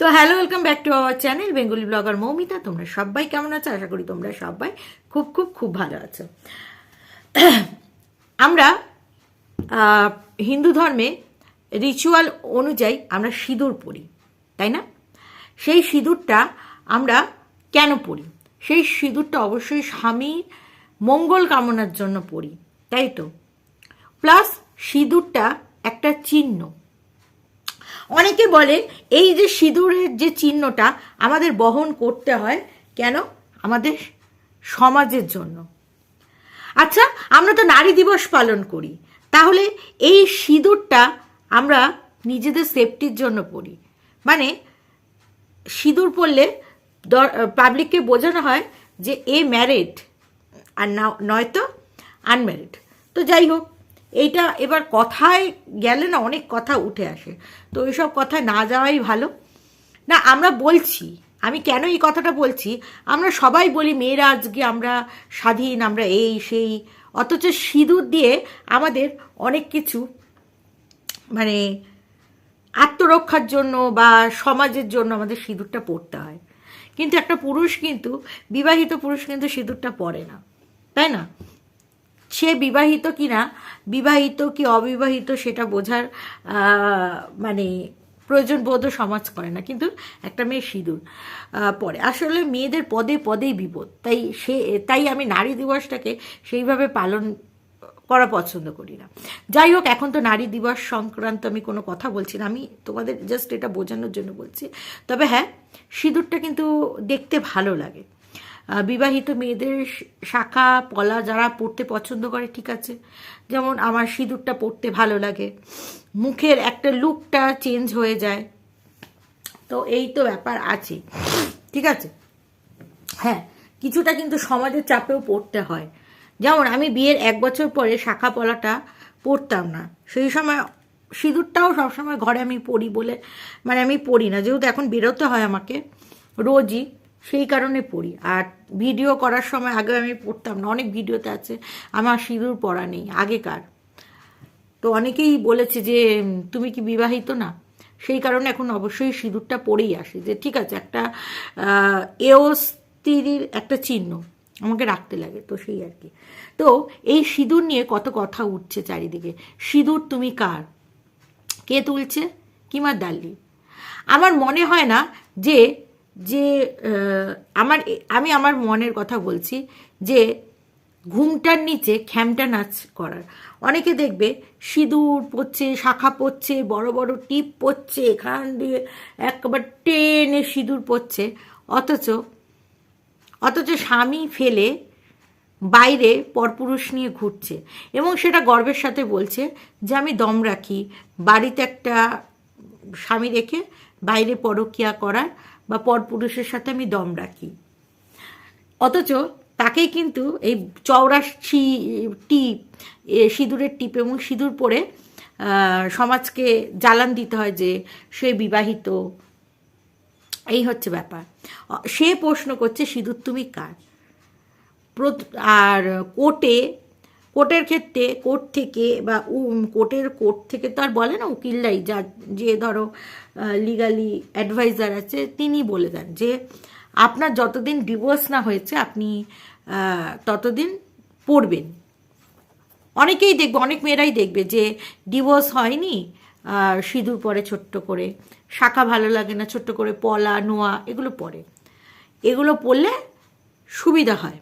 তো hello welcome back to our channel Bengali blogger Moumita তোমরা সবাই কেমন আছো? আশা করি তোমরা সবাই খুব খুব খুব ভালো আছো। আমরা হিন্দু ধর্মে রিচুয়াল অনুযায়ী আমরা সিঁদুর পরি, তাই না? সেই সিঁদুরটা আমরা কেন পরি? সেই সিঁদুরটা অবশ্যই স্বামীর মঙ্গল কামনার জন্য পরি, তাই তো? প্লাস সিঁদুরটা একটা চিহ্ন। অনেকে বলে এই যে সিঁদুরের যে চিহ্নটা আমাদের বহন করতে হয় কেন? আমাদের সমাজের জন্য। আচ্ছা আমরা তো নারী দিবস পালন করি। তাহলে এই সিঁদুরটা আমরা নিজেদের সেফটির জন্য পড়ি মানে সিঁদুর পরলে পাবলিককে বোঝানো হয় যে এ ম্যারিড আর না, নয়তো আনম্যারিড তো যাই হোক এইটা এবার কথায় গেলে না অনেক কথা উঠে আসে। তো এইসব কথায় না যাওয়াই ভালো। না, আমরা বলছি, আমি কেন এই কথাটা বলছি? আমরা সবাই বলি, মেয়েরা আজকে আমরা স্বাধীন, আমরা এই, সেই। অথচ সিঁদুর দিয়ে আমাদের অনেক কিছু মানে আত্মরক্ষার জন্য বা সমাজের জন্য আমাদের সিঁদুরটা পরতে হয়। কিন্তু একটা পুরুষ কিন্তু, বিবাহিত পুরুষ কিন্তু সিঁদুরটা পরে না। তাই না? সে বিবাহিত কি না বিবাহিত কি অবিবাহিত সেটা বোঝার মানে প্রয়োজন বোধ সমাজ করে না। কিন্তু একটা মেয়ে সিঁদুর পরে। আসলে মেয়েদের পদে পদেই বিপদ। তাই সে, তাই আমি নারী দিবসটাকে সেইভাবে পালন করা পছন্দ করি না। যাই হোক, এখন তো নারী দিবস সংক্রান্ত আমি কোনো কথা বলছি না। আমি তোমাদের জাস্ট এটা বোঝানোর জন্য বলছি। তবে হ্যাঁ সিঁদুরটা কিন্তু দেখতে ভালো লাগে। বিবাহিত মেয়েদের শাখা, পলা যারা পড়তে পছন্দ করে, ঠিক আছে? যেমন আমার সিঁদুরটা পড়তে ভালো লাগে। মুখের একটা লুকটা চেঞ্জ হয়ে যায়। তো এই তো ব্যাপার আছে। ঠিক আছে? হ্যাঁ কিছুটা কিন্তু সমাজের চাপেও পড়তে হয়। যেমন আমি বিয়ের এক বছর পরে শাখা, পলাটা পড়তাম না। সেই সময় সিঁদুরটাও সবসময় ঘরে আমি পড়ি বলে মানে আমি পড়ি না। যেহেতু এখন বেরোতে হয় আমাকে। রোজই সেই কারণে পড়ি। আর ভিডিও করার সময় আগে আমি পড়তাম না, অনেক ভিডিওতে আছে, আমার সিঁদুর পড়া নেই, আগেকার। তো অনেকেই বলেছে যে তুমি কি বিবাহিত না? সেই কারণে এখন অবশ্যই সিঁদুরটা পরেই আসে, যে ঠিক আছে, একটা এও স্ত্রীর একটা চিহ্ন আমাকে রাখতে লাগে, তো সেই আর কি। তো এই সিঁদুর নিয়ে কত কথা উঠছে চারিদিকে। সিঁদুর তুমি কার? কে তুলছে? কিমা দাল্লি। আমার মনে হয় না যে যে আমার আমি আমার মনের কথা বলছি যে ঘুমটার নিচে খ্যামটা নাচ করার। অনেকে দেখবে সিঁদুর পড়ছে শাখা পড়ছে বড় বড় টিপ পড়ছে এখান দিয়ে একবার টেনে সিঁদুর পড়ছে অথচ অথচ স্বামী ফেলে বাইরে পরপুরুষ নিয়ে ঘুরছে এবং সেটা গর্বের সাথে বলছে যে আমি দম রাখি, বাড়িতে একটা স্বামী রেখে বাইরে পরকিয়া করার। বা পরপুরুষের সাথে আমি দম রাখি। অথচ তাকেই কিন্তু এই চওড়া টিপ সিঁদুরের টিপ এবং সিঁদুর পরে সমাজকে জ্বালান দিতে হয় যে সে বিবাহিত। এই হচ্ছে ব্যাপার। সে প্রশ্ন করছে, সিঁদুর তুমি কার? আর কোর্টে কোর্টের ক্ষেত্রে কোর্ট থেকে বা কোর্টের কোর্ট থেকে তো আর বলে না উকিলরাই যা, যে ধরো লিগালি অ্যাডভাইজার আছে, তিনি বলে দেন যে আপনার যতদিন ডিভোর্স না হয়েছে, আপনি ততদিন পড়বেন। অনেকেই দেখবে, অনেক মেয়েরাই দেখবে যে ডিভোর্স হয়নি সিঁদুর পরে ছোট্ট করে, শাখা ভালো লাগে না, ছোট্ট করে পলা, নোয়া, এগুলো পরে। এগুলো পড়লে সুবিধা হয়।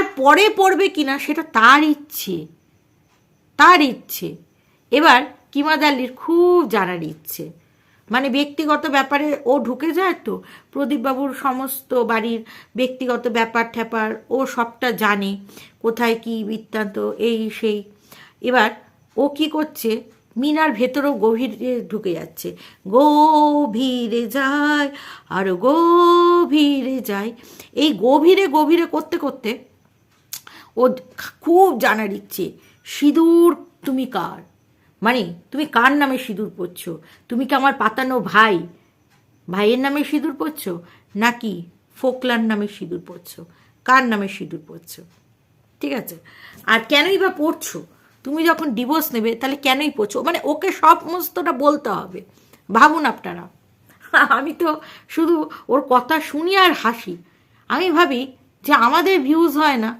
তারপরে পড়বে কিনা সেটা তার ইচ্ছে। তার ইচ্ছে। এবার কিমাদাল্লির খুব জানার ইচ্ছে। মানে ব্যক্তিগত ব্যাপারে ও ঢুকে যায় তো? প্রদীপবাবুর সমস্ত বাড়ির ব্যক্তিগত ব্যাপার ট্যাপার ও সবটা জানে। কোথায় কি বৃত্তান্ত, এই সেই। এবার ও কি করছে? মিনার ভেতরেও গভীরে ঢুকে যাচ্ছে। গভীরে যায় আর গভীরে যায়। এই গভীরে গভীরে করতে করতে ও খুব জানার ইচ্ছে সিঁদুর, তুমি কার? মানে তুমি কার নামে সিঁদুর পরছো? তুমি কি আমার পাতানো ভাই? ভাইয়ের নামে সিঁদুর পরছো? নাকি ফোকলার নামে সিঁদুর পরছো? কার নামে সিঁদুর পরছো? ঠিক আছে? আর কেনই বা পড়ছো তুমি যখন ডিভোর্স নেবে, তাহলে কেনই পড়ছো মানে ওকে সমস্তটা বলতে হবে। ভাবুন আপনারা। আমি তো শুধু ওর কথা শুনি আর হাসি। আমি ভাবি যে আমাদের ভিউজ হয় না।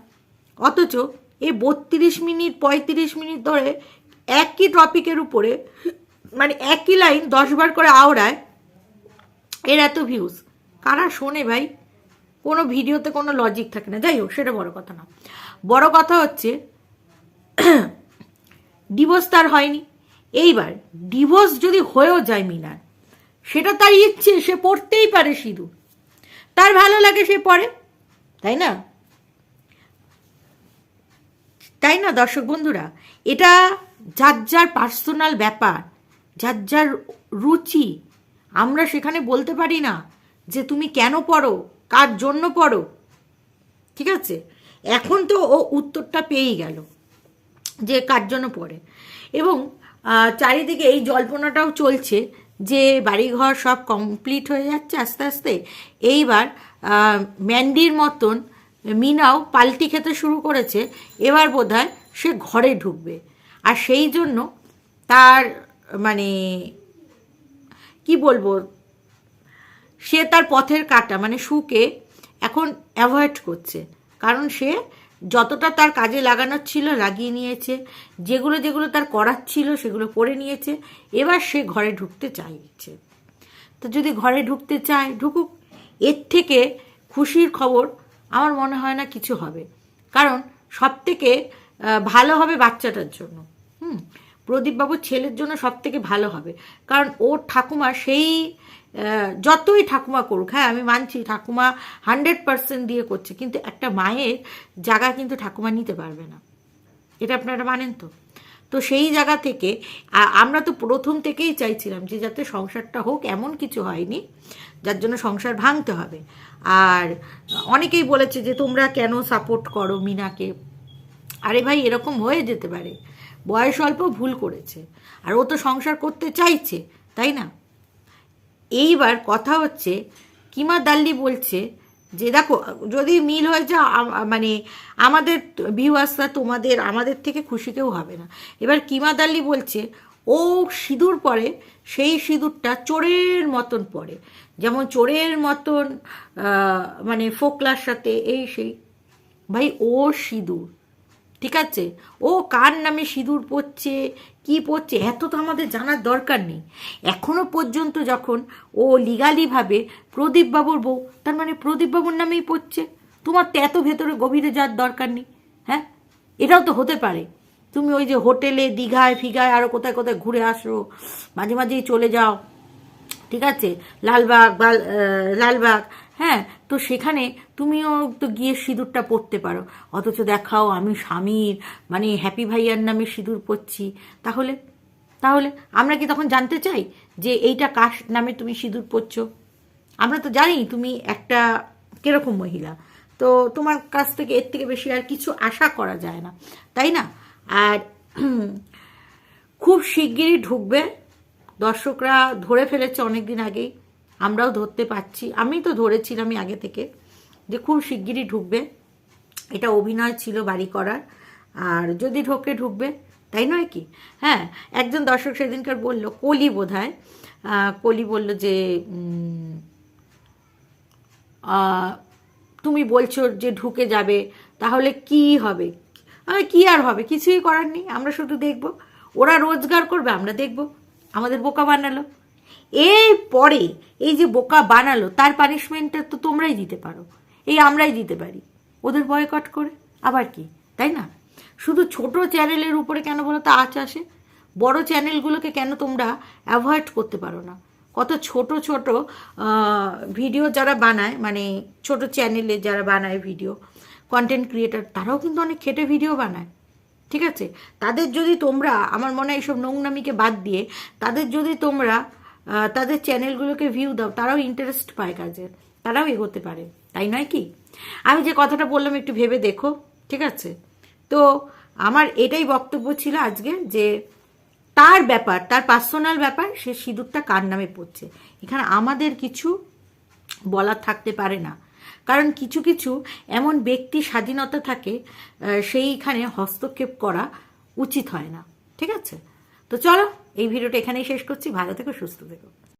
অথচ এই বত্রিশ মিনিট, পঁয়ত্রিশ মিনিট ধরে একই টপিকের উপরে মানে একই লাইন দশবার করে আওড়ায়, এর এত ভিউজ কারা শোনে ভাই? কোনো ভিডিওতে কোনো লজিক থাকে না। যাই হোক, সেটা বড় কথা না। বড় কথা হচ্ছে ডিভোর্স তার হয়নি। এইবার ডিভোর্স যদি হয়েও যায় মিনার, সেটা তার ইচ্ছে, সে পড়তেই পারে সিঁদুর। তার ভালো লাগে সে পড়ে, তাই না? তাই না, দর্শক বন্ধুরা? এটা যার যার পার্সোনাল ব্যাপার, যার যার রুচি, আমরা সেখানে বলতে পারি না যে তুমি কেন পড়ো, কার জন্য পড়ো। ঠিক আছে? এখন তো ও উত্তরটা পেয়েই গেল যে কার জন্য পড়ে। এবং চারিদিকে এই জল্পনাটাও চলছে যে বাড়িঘর সব কমপ্লিট হয়ে যাচ্ছে আস্তে আস্তে। এইবার ম্যান্ডির মতন মিনাও পাল্টি খেতে শুরু করেছে, এবার বোধহয় সে ঘরে ঢুকবে। আর সেই জন্য তার মানে কি বলব, সে তার পথের কাটা মানে সুকে এখন অ্যাভয়েড করছে। কারণ সে যতটা তার কাজে লাগানোর ছিল লাগিয়ে নিয়েছে, যেগুলো যেগুলো তার করার ছিল সেগুলো করে নিয়েছে, এবার সে ঘরে ঢুকতে চাইছে। তো যদি ঘরে ঢুকতে চায়, ঢুকুক। এর থেকে খুশির খবর আমার মনে হয় না কিছু হবে। কারণ সব থেকে ভালো হবে বাচ্চাটার জন্য। হুম? প্রদীপবাবুর ছেলের জন্য সব থেকে ভালো হবে। কারণ ওর ঠাকুমা সেই যতই ঠাকুমা করুক হ্যাঁ আমি মানছি ঠাকুমা হান্ড্রেড পার্সেন্ট দিয়ে করছে, কিন্তু একটা মায়ের জায়গা কিন্তু ঠাকুমা নিতে পারবে না। এটা আপনারা মানেন তো? তো সেই জায়গা থেকে আমরা তো প্রথম থেকেই চাইছিলাম যে যাতে সংসারটা হোক, এমন কিছু হয়নি, যার জন্য সংসার ভাঙতে হবে। আর অনেকেই বলেছে যে তোমরা কেন সাপোর্ট করো মিনাকে? আরে ভাই, এরকম হয়ে যেতে পারে। বয়স অল্প ভুল করেছে। আর ও তো সংসার করতে চাইছে, তাই না? এইবার কথা হচ্ছে, কিমা দাল্লি বলছে যে দেখো, যদি মিল হয়ে যা মানে আমাদের ভিউয়ার্সরা তোমাদের, আমাদের থেকে খুশি কেউ হবে না। এবার কিমা দাল্লি বলছে, ও সিঁদুর পরে, সেই সিঁদুরটা চোরের মতন পরে। যেমন চোরের মতন মানে ফোকলার সাথে এই সেই। ভাই, ও সিঁদুর। ঠিক আছে? ও কার নামে সিঁদুর পড়ছে কি পড়ছে এত তো আমাদের জানার দরকার নেই। এখনও পর্যন্ত যখন ও লিগালিভাবে প্রদীপবাবুর বউ, তার মানে প্রদীপবাবুর নামেই পড়ছে তোমার তো এত ভেতরে গভীরে যাওয়ার দরকার নেই হ্যাঁ? এটাও তো হতে পারে। তুমি ওই যে হোটেলে, দীঘায়, ফিঘায় আরও কোথায় কোথায় ঘুরে আসো, মাঝে মাঝেই চলে যাও। ঠিক আছে? লালবাগ বা লালবাগ হ্যাঁ? তো সেখানে তুমিও তো গিয়ে সিঁদুরটা পরতে পারো। অথচ দেখাও আমি স্বামীর মানে হ্যাপি ভাইয়ার নামে সিঁদুর পরছি। তাহলে তাহলে আমরা কি তখন জানতে চাই যে এইটা কার নামে তুমি সিঁদুর পরছো? আমরা তো জানি তুমি একটা কীরকম মহিলা। তো তোমার কাছ থেকে এর থেকে বেশি আর কিছু আশা করা যায় না, তাই না? আর খুব শিগগিরই ঢুকবে। দর্শকরা ধরে ফেলেছে অনেক দিন আগেই। আমরাও ধরতে পারছি। আমি তো ধরেছিলামই আগে থেকে। যে খুব শিগগিরই ঢুকবে। এটা অভিনয় ছিল বাড়ি করার। আর যদি ঢোকে ঢুকবে, তাই নয় কি? হ্যাঁ একজন দর্শক সেদিনকার বলল, কলি বোধ হয় কলি বলল যে তুমি বলছো যে ঢুকে যাবে, তাহলে কি হবে? কি আর হবে? কিছুই করার নেই, আমরা শুধু দেখব। ওরা রোজগার করবে, আমরা দেখব। আমাদের বোকা বানালো। এই পরে এই যে বোকা বানালো, তার পানিশমেন্টটা তো তোমরাই দিতে পারো। এই আমরাই দিতে পারি। ওদের বয়কট করে। আবার কি? তাই না? শুধু ছোট চ্যানেলের উপরে কেন বলো তো আঁচ আসে? বড় চ্যানেলগুলোকে কেন তোমরা অ্যাভয়েড করতে পারো না? কত ছোট ছোট ভিডিও যারা বানায় মানে ছোট চ্যানেলে যারা বানায় ভিডিও কন্টেন্ট ক্রিয়েটার তারাও কিন্তু অনেক খেটে ভিডিও বানায়। ঠিক আছে? তাদের যদি তোমরা, আমার মনে হয় এইসব নোংনামিকে বাদ দিয়ে, তাদের যদি তোমরা তাদের চ্যানেলগুলোকে ভিউ দাও, তারাও ইন্টারেস্ট পায় কাজে তারাও এগোতে পারে, তাই নয় কি? আমি যে কথাটা বললাম, একটু ভেবে দেখো, ঠিক আছে? তো আমার এটাই বক্তব্য ছিল আজকে যে তার ব্যাপার, তার পার্সোনাল ব্যাপার, সে সিঁদুরটা কার নামে পড়ছে? এখানে আমাদের কিছু বলার থাকতে পারে না। কারণ কিছু কিছু এমন ব্যক্তি স্বাধীনতা থাকে সেইখানে হস্তক্ষেপ করা উচিত হয় না, ঠিক আছে? তো চলো, এই ভিডিওটা এখানেই শেষ করছি। ভালো থেকো, সুস্থ থেকো।